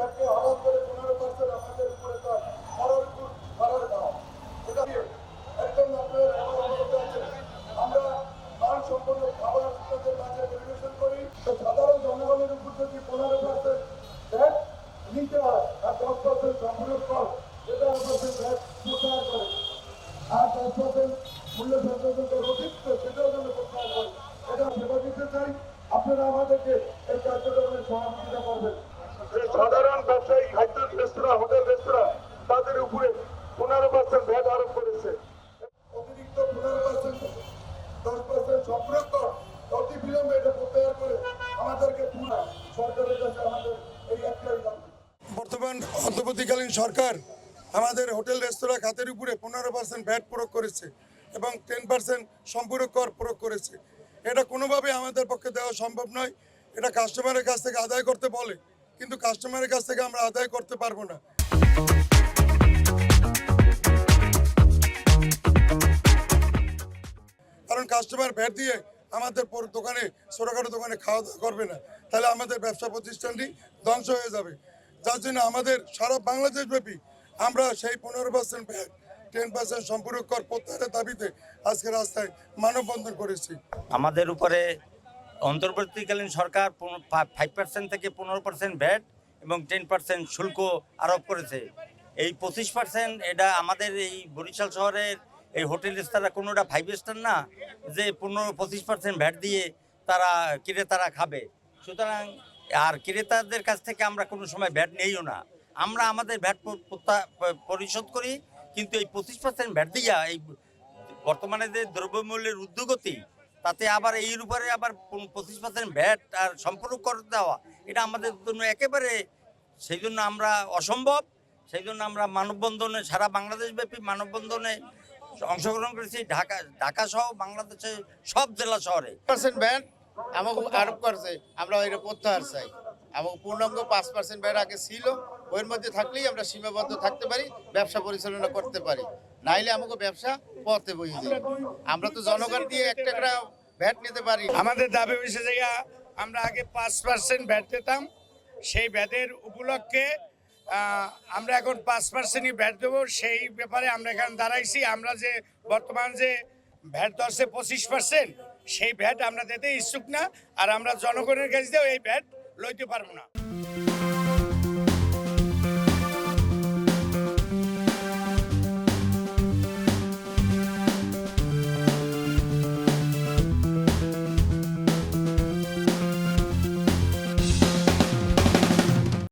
ভ্যাটকে হঠাৎ করে পনেরো পার্সেন্ট আমাদের উপরে তার মরার ভাড়ার দাও। এটা একদম আপনারা আমরা মান সম্পন্ন খাবার আপনাদের মাঝে পরিবেশন করি। তো সাধারণ জনগণের উপর যদি পনেরো পার্সেন্ট ভ্যাট নিতে হয় আর দশ পার্সেন্ট সংগ্রহ কর সেটা পার্সেন্ট ভ্যাট প্রত্যাহার করে। আর দশ পার্সেন্ট মূল্য সংযোজনকে অতিরিক্ত সেটাও যেন প্রত্যাহার করে। এটা সেবা দিতে চাই। আপনারা আমাদেরকে এই কার্যক্রমে সহযোগিতা করবেন। যে সাধারণ ব্যবসায়ী খাদ্য রেস্তোরাঁ হোটেল রেস্তোরাঁ তাদের উপরে পনেরো পার্সেন্ট ভ্যাট আরোপ করেছে। অতিরিক্ত পনেরো পার্সেন্ট দশ পার্সেন্ট সম্পর্ক কর অতি বিলম্বে এটা প্রত্যাহার করে আমাদেরকে পুরা সরকারের কাছে আমাদের এই একটাই বর্তমান অন্তর্বর্তীকালীন সরকার আমাদের হোটেল রেস্তোরাঁ খাতের উপরে পনেরো পার্সেন্ট ভ্যাট প্রয়োগ করেছে এবং টেন পার্সেন্ট সম্পূরক কর প্রয়োগ করেছে। এটা কোনোভাবে আমাদের পক্ষে দেওয়া সম্ভব নয়। এটা কাস্টমারের কাছ থেকে আদায় করতে বলে। কিন্তু কাস্টমারের কাছ থেকে আমরা আদায় করতে পারব না। কারণ কাস্টমার ভ্যাট দিয়ে আমাদের দোকানে, ছোটোখাটো দোকানে খাওয়া দাওয়া করবে না। তাহলে আমাদের ব্যবসা প্রতিষ্ঠানটি ধ্বংস হয়ে যাবে। যার জন্য আমাদের সারা বাংলাদেশ ব্যাপী আমরা সেই পনেরো পার্সেন্ট ভ্যাট টেন পার্সেন্ট সম্পূরক কর প্রত্যাহারের দাবিতে আজকে রাস্তায় মানববন্ধন করেছি। আমাদের উপরে অন্তর্বর্তীকালীন সরকার ফাইভ পার্সেন্ট থেকে পনেরো পার্সেন্ট ভ্যাট এবং টেন পার্সেন্ট শুল্ক আরোপ করেছে। এই পঁচিশ পার্সেন্ট এটা আমাদের এই বরিশাল শহরের এই হোটেল রেস্তোরাঁ কোনোটা ফাইভ স্টার না, যে পনেরো, পঁচিশ পার্সেন্ট ভ্যাট দিয়ে তারা ক্রেতারা খাবে। সুতরাং আর ক্রেতাদের কাছ থেকে আমরা কোনো সময় ভ্যাট নেইও না। আমরা আমাদের ভ্যাট পরিশোধ করি, কিন্তু এই পঁচিশ পার্সেন্ট ভ্যাট দিয়া এই বর্তমানে যে দ্রব্যমূল্যের ঊর্ধ্বগতি তাতে আবার এর উপরে আবার পঁচিশ পার্সেন্ট ভ্যাট আর সম্পূর্ণ করে দেওয়া, এটা আমাদের জন্য একেবারে সেই জন্য আমরা অসম্ভব সেই জন্য আমরা মানববন্ধনে, সারা বাংলাদেশব্যাপী মানববন্ধনে অংশগ্রহণ করেছি, ঢাকা ঢাকা সহ বাংলাদেশের সব জেলা শহরে। পার্সেন্ট ব্যাট আমাকে আরোপ করছে, আমরা ওইটা প্রত্যাহার চাই। আমাকে পূর্ণাঙ্গ পাঁচ পার্সেন্ট ব্যাট আগে ছিল, ওর মধ্যে থাকলেই আমরা সীমাবদ্ধ থাকতে পারি, ব্যবসা পরিচালনা করতে পারি। নাইলে আমাকে ব্যবসা পথে বই আমরা তো জনগণ দিয়ে একটা একটা ভ্যাট নিতে পারি। আমাদের দাবি হয়েছে যে আমরা আগে পাঁচ পার্সেন্ট ভ্যাট পেতাম। সেই ভ্যাটের উপলক্ষে আমরা এখন পাঁচ পার্সেন্টই ভ্যাট দেবো। সেই ব্যাপারে আমরা এখানে দাঁড়াইছি। আমরা যে বর্তমান যে ভ্যাট ধরছে পঁচিশ পার্সেন্ট সেই ভ্যাট আমরা দিতে ইচ্ছুক না। আর আমরা জনগণের কাছ দিয়েও এই ভ্যাট লইতে পারব না।